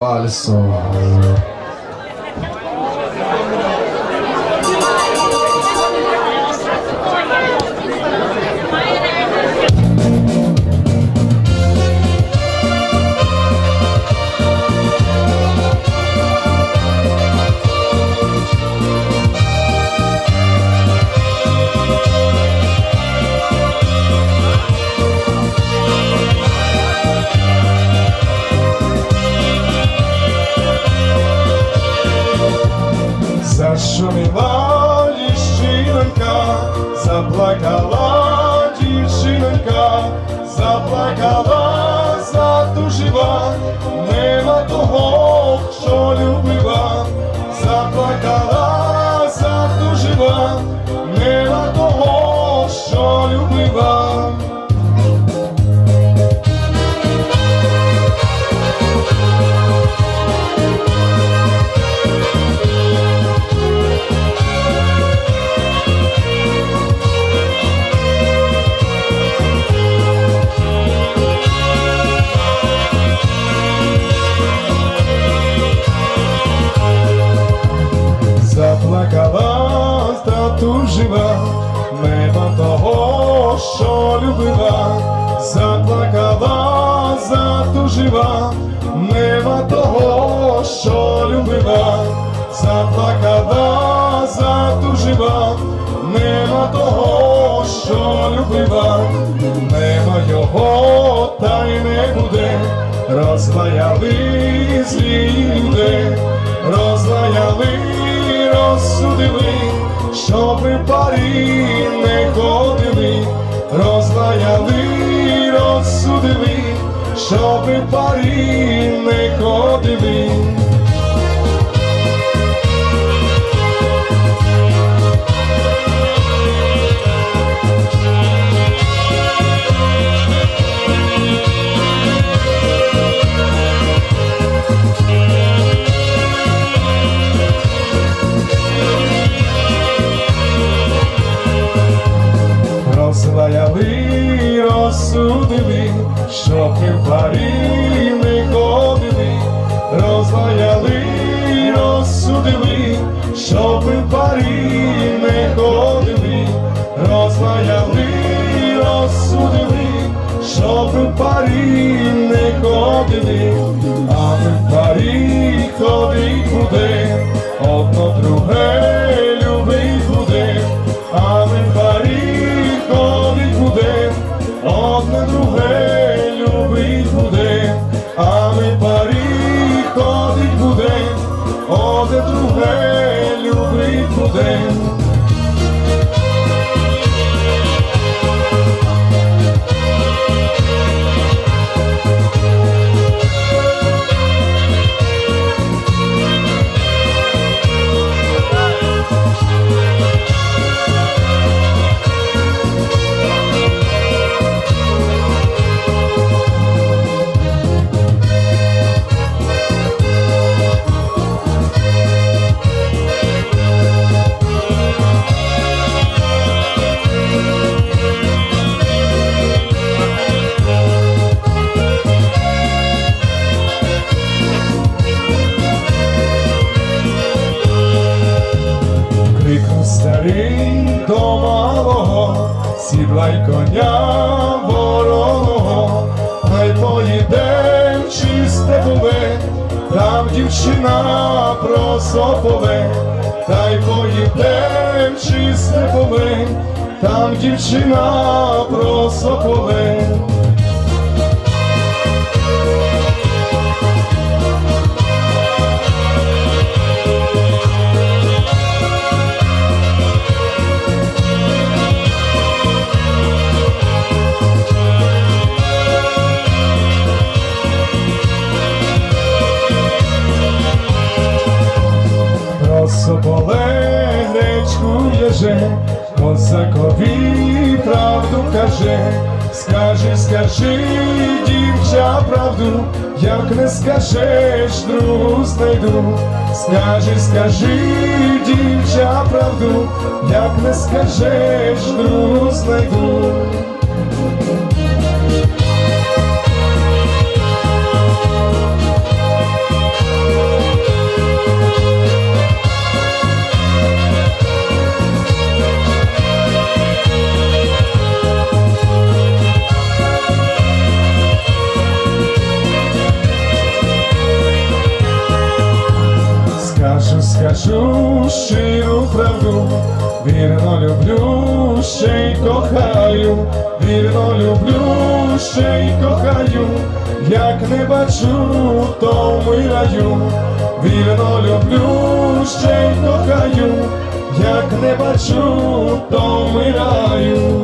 Olha só. Зашуміла дівчинонька, заплакала дівчинонька, заплакала, затужила, нема того, що любила, Заплакала, затужила, нема того, що любила, заплакала, затужила, нема того, що любила, заплакала, затужила, нема того, що любила, нема його, та й не буде, розлаяли злі люди, розлаяли розсудили, щоби парі не ходили, розлаяли, розсудили, щоби парі не ходили. Щоб парі не ходили, розлаяли, розсудили, щоб парі не ходили, а в парі ходить буде, одно друге любить буде, а в парі ходить буде, одне друге любить буде, а в парі ходить буде, одне друге любить старий до малого, сідлай коня вороного, хай поїдем чисте поле, там дівчина просопове, та й поїдем чисте поле, там дівчина просопове. Козакові правду каже, скажи, скажи, дівча, правду, як не скажеш, другу знайду, скажи, скажи, дівча, правду, як не скажеш, другу знайду. Щиру правду, вірно люблю, ще й кохаю, вірно люблю, ще й кохаю, як не бачу, то вмираю, вірно люблю, ще й кохаю, як не бачу, то вмираю.